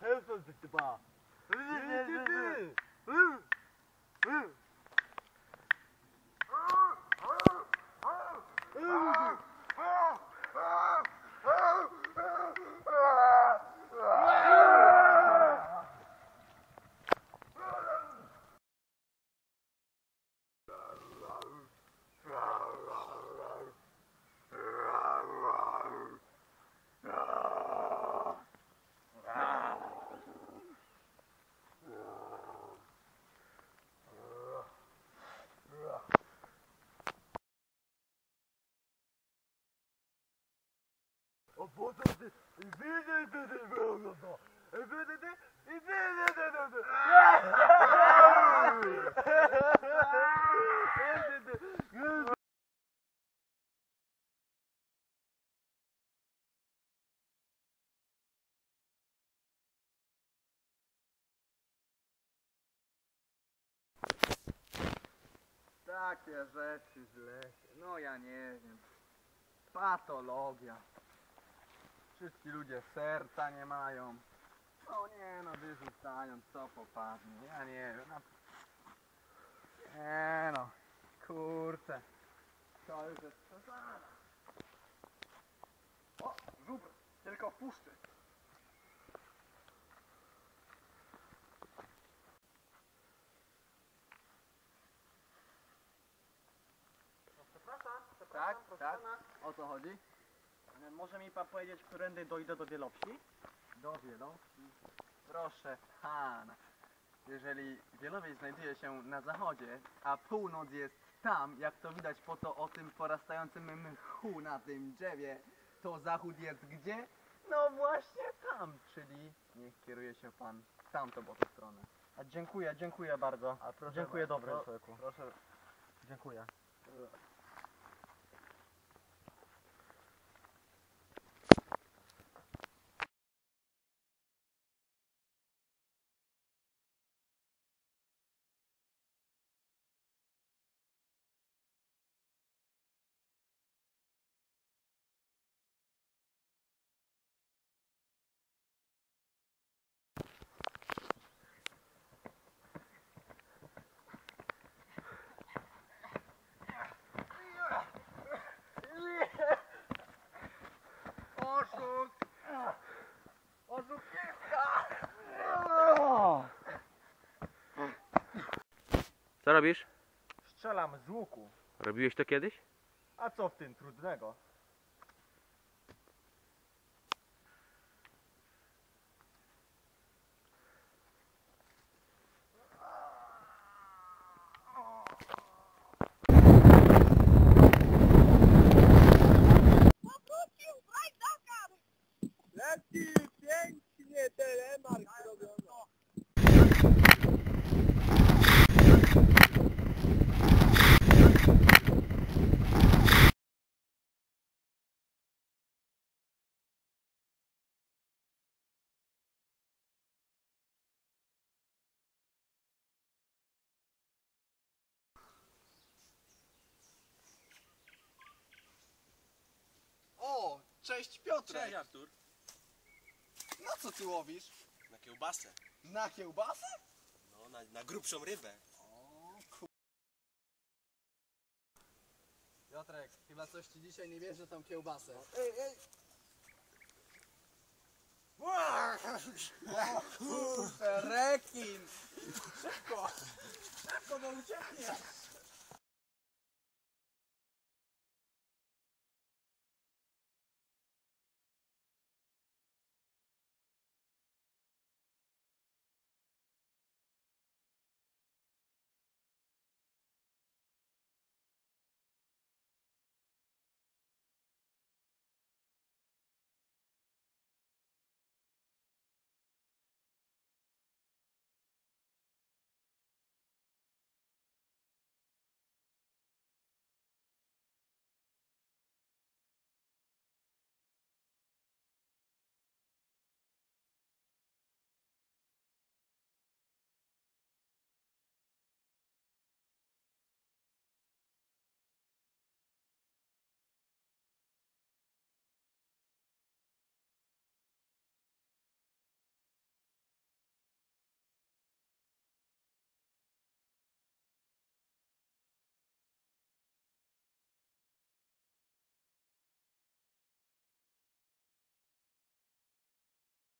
help us, Mr. Bar. Takie rzeczy w lesie. No ja nie wiem. Patologia. Wszyscy ludzie serca nie mają. No nie no, wyrzucają co popadnie. Ja nie wiem. No. Nie no. Kurczę. To już jest przesada. O, żubr. Tylko wpuszczę. Tak, tak. O co chodzi? Może mi pan powiedzieć, którędy dojdę do Wielowsi? Do Wielowsi. Proszę pana. Jeżeli Wielowieś znajduje się na zachodzie, a północ jest tam, jak to widać po to o tym porastającym mchu na tym drzewie, to zachód jest gdzie? No właśnie tam, czyli niech kieruje się pan w tamtą oto stronę. A dziękuję, dziękuję bardzo. A Dziękuję bardzo. dobry człowieku. Proszę. Dziękuję. Co robisz? Strzelam z łuku. Robiłeś to kiedyś? A co w tym trudnego? Cześć Piotrek. Artur. Na co ty łowisz? Na kiełbasę. Na kiełbasę? No, na, na grubszą rybę. Piotrek, chyba coś ci dzisiaj nie bierze tą kiełbasę. Ej, ej! Kurczę, rekin! Szybko! Szybko, bo ucieknie!